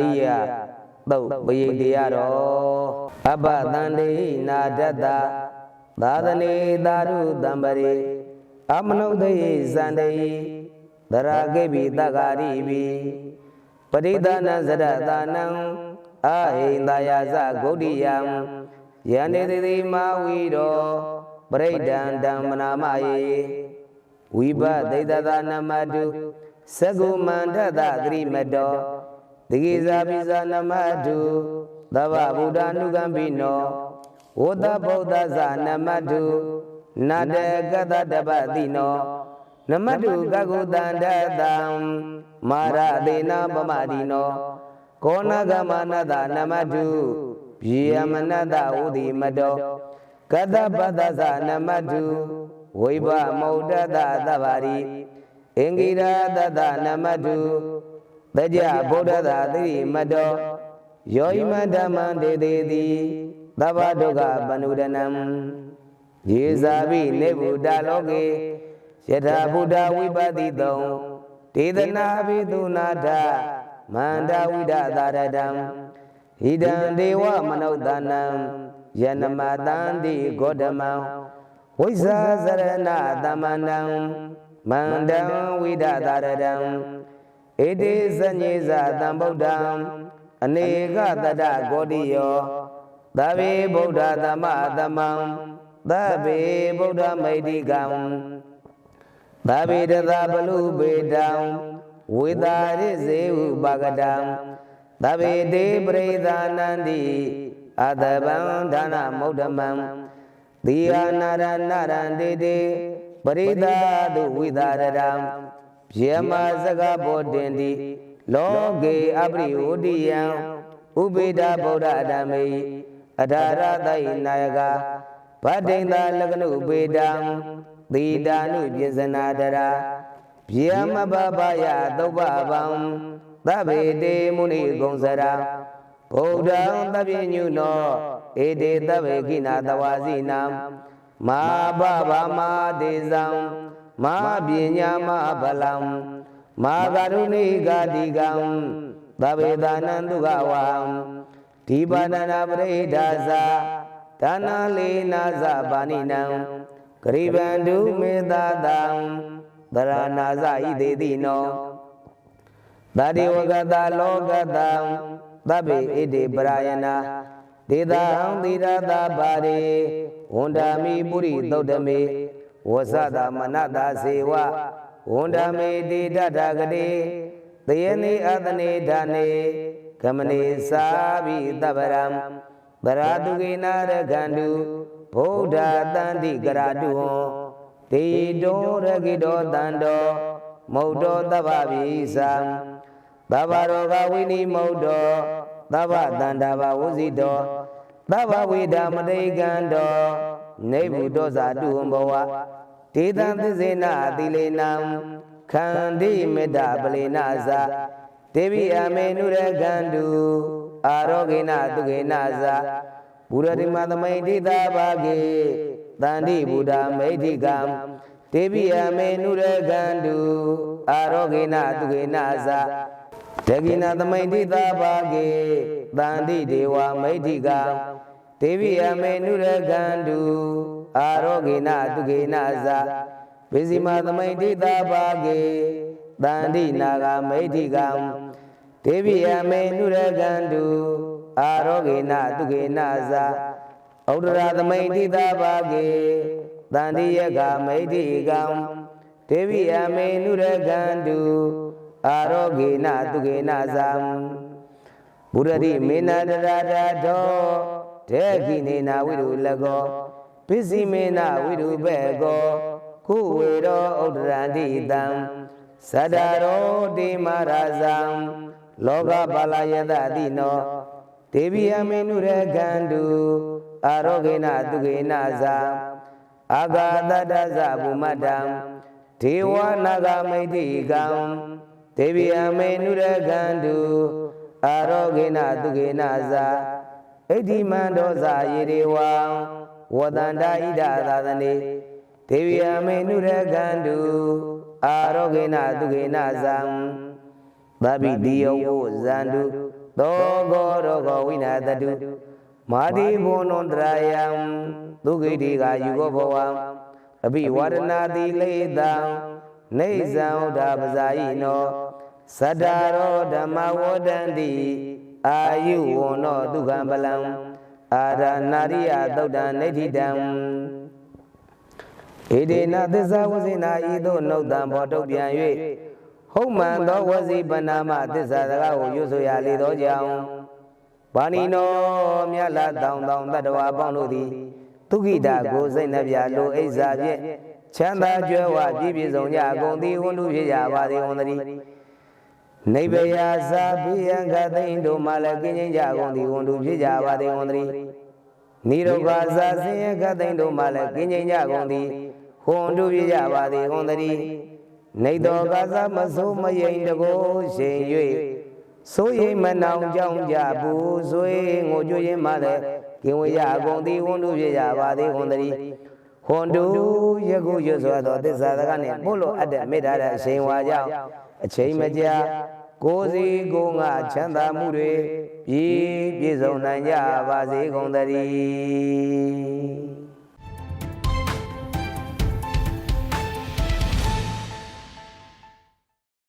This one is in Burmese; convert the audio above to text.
ရိယသုတ်ပရိတရားတော်အပတန္တိနာဒတ္တသာသနေသာရုတံပရိအမနုဿေဇန္တိသရကေပိတက္ကာရိပိပရိသနဇရတာနံအဟိန္ဒယာဇဂௌတိယံယန္တေတိမာဝီရောပရိဒံဓမ္မနာမယေဝိပဒိတသနမတုသကုမန္တတသတိမတော တိကိဇာပိဇာနမတုသဗ္ဗဗုဒ္ဓ ानु ကံပိနောဝတ္တဗုဒ္ဓဇာနမတုနတကတတပတိနောနမတုကကုတန္တတံမာရသေနပမတိနောကောဏဂမနတနမတုယေယမနတဝုတိမတောကတပတ္တဇာနမတုဝိဘမௌဒတသဗ္ဗရိအင်္ဂိရတတနမတု တကြဗုဒ္ဓသာတိမတောယောဣမဓမ္မံဒေတိတိသဗ္ဗဒုက္ခပနုဒနံယေဇာပိနေဗုဒ္ဓလောကေယထာဗုဒ္ဓဝိပတိတုံဒေသနာပိသုနာထမန္တဝိဒသာရတံဟိတံဒေဝမနုဿာနံယနမတန္တိဂေါတမံဝိဇာဇရဏသမန္တံမန္တံဝိဒသာရတံ ဣတိဇညေဇသံဗုဒ္ဓံအနေကတတဂောတိယောသဗ္ဗေဗုဒ္ဓသမသမံသဗ္ဗေဗုဒ္ဓမိတ်တိကံသဗ္ဗေတသပလူပေတံဝေတာရဇေဥပါကတံသဗ္ဗေတေပရိသနန္တိအတဗံဒါနမௌဒမံသီယနာရဏရန္တေတေပရိသတုဝိသရတံ ယေမစကဘောတင်တိလောကေအပရိဝုတိယံဥပိဒဗုဒ္ဓဓမ္မေအထာရသိနာယကဗတ္တိန်သာလကနုပေတံသီတာနုပြဇနာတရာဗျာမဘဘယသုပ္ပဗံသဗ္ဗေတေမုနိဂုံစရာဗုဒ္ဓံသဗ္ဗညုနောဧတေသဗ္ဗေခိနာတဝါစီနံမာဘဗမာဒေဇံ မာပညာမဗလံမာကရုဏိကာတိကံသဗ္ဗေသာနံဒုက္ခဝံဒီပါဏနာပရိဒါဇာဒါနာလေနာဇပါဏိနံဂရိဗန္တုမေသာတံသရဏာဇဣတိတိနောသာတိဝကတလောကတံသဗ္ဗေဣတိပရာယနာဒေတာဟံသီရတာပါရိဝန္ဒာမိပုရိသုတ်တမေ ဝဇဒမနတာစေဝဝန္ဒာမေတိတတဂတိတယနိအတနေဓာနေကမနေသာဘိတပရံဗရာတုကေနာရခန္တုဗုဒ္ဓတန္တိကရာတုဟောတေတောရကိတောတန္တောမௌတောတဗ္ဗဗိသံသဗ္ဗရောဂဝိနိမௌတောသဗ္ဗတန္တာဘဝဇိတော သဗ္ဗဝိဒမတိကံတောနေဗုတောဇာတုဟံဘဝဒေတံသစ္စေနအတိလေနံခန္တိမေတ္တပလေနဇာဒေဝိအမေနုရကန္တုအာရောဂေနတုကေနဇာဘုရတိမသမိန်တိတာဘာကေတန္တိဘုဒ္ဓမိဋ္ဌိကံဒေဝိအမေနုရကန္တုအာရောဂေနတုကေနဇာ ဒဂိနာသမိန်တိတာဘာကေတန္တိဒေဝမိဋ္ဌိကံဒေဝိအမေနုရကန္တုအာရောဂေနတုကေနဇာဝိဇိမသမိန်တိတာဘာကေတန္တိနာဂမိဋ္ဌိကံဒေဝိယမေနုရကန္တုအာရောဂေနတုကေနဇာဩဒရာသမိန်တိတာဘာကေတန္တိယကမိဋ္ဌိကံဒေဝိယမေနုရကန္တု အာရောဂေနတုကေနဇာဘုရတိမေနတရာတာတောဒေခိနေနာဝိရုလကောပစ္စည်းမေနဝိရုဘေကောခုဝေရောဥဒရန္တိတံသတ္တရောတိမာရာဇံလောကပါလယတတိနောဒေဝိယမေနုရကန္တုအာရောဂေနတုကေနဇာအာဂာတတဇဗုမတံဒေဝနာဂမိတိကံ ဒေဝိယမေနုရကန္တုအာရောဂေနတုကေနဇာဣတိမန္တောဇာယေရေဝံဝတန္တာဣဒသာသနေဒေဝိယမေနုရကန္တုအာရောဂေနတုကေနဇံသဗ္ဗိတိယောဇန္တုသောကောရောဂဝိနာတတုမာတိဘုံနန္တရာယံသူဂိတိကယူကောဘဝံအဘိဝရဏတိလေတံ နေဇံဥဒ္ဓပဇာယိနောသတ္တရောဓမ္မဝဒန္တိအာယုဝနောဒုက္ခံပလံအာရနာရိယသုတ်တံနေဋ္ဌိတံဣဒေနသစ္စာဝဇိနာဤသို့နှုတ်တံဘောတုတ်ပြန်၍ဟုတ်မှန်သောဝစီပနာမသစ္စာစကားကိုရွဆိုရလေသောကြောင့်ဘာနီနောမြတ်လာတောင်တောင်တတ္တဝါပေါင်းတို့သည်ဒုက္ခိတာကိုစိတ်နှပြလိုအိဇာဖြင့် ချမ်းသာကြွယ်ဝပြည့်ပြည့်စုံကြအကုန်သည်ဝန္တုဖြစ်ကြပါသည်ဝန်တည်းနိဗ္ဗယသာပိယံကသိင်တို့မှလည်းကင်းချင်းကြကုန်သည်ဝန်တုဖြစ်ကြပါသည်ဝန်တည်းနိရောဂသာဆင်းရဲကသိင်တို့မှလည်းကင်းချင်းကြကုန်သည်ဟွန်တုဖြစ်ကြပါသည်ဝန်တည်းနေတော်ကစားမဆိုးမယိန်တကိုးရှင်၍ဆိုရင်မနောင်ကြောင်းကြဘူးဆွေငိုကြွရင်မှလည်းကင်ဝရအကုန်သည်ဝန်တုဖြစ်ကြပါသည်ဝန်တည်း ဟွန်တုယခုရွတ်စွာသောသစ္စာစကားနှင့်ပို့လို့အပ်တဲ့မေတ္တာတဲ့အချိန်ဝါကြောင့်အချိန်မကြာကိုယ်စီကိုယ်ငါချမ်းသာမှုတွေပြည့်ပြည့်စုံနိုင်ကြပါစေကုန်သတည်း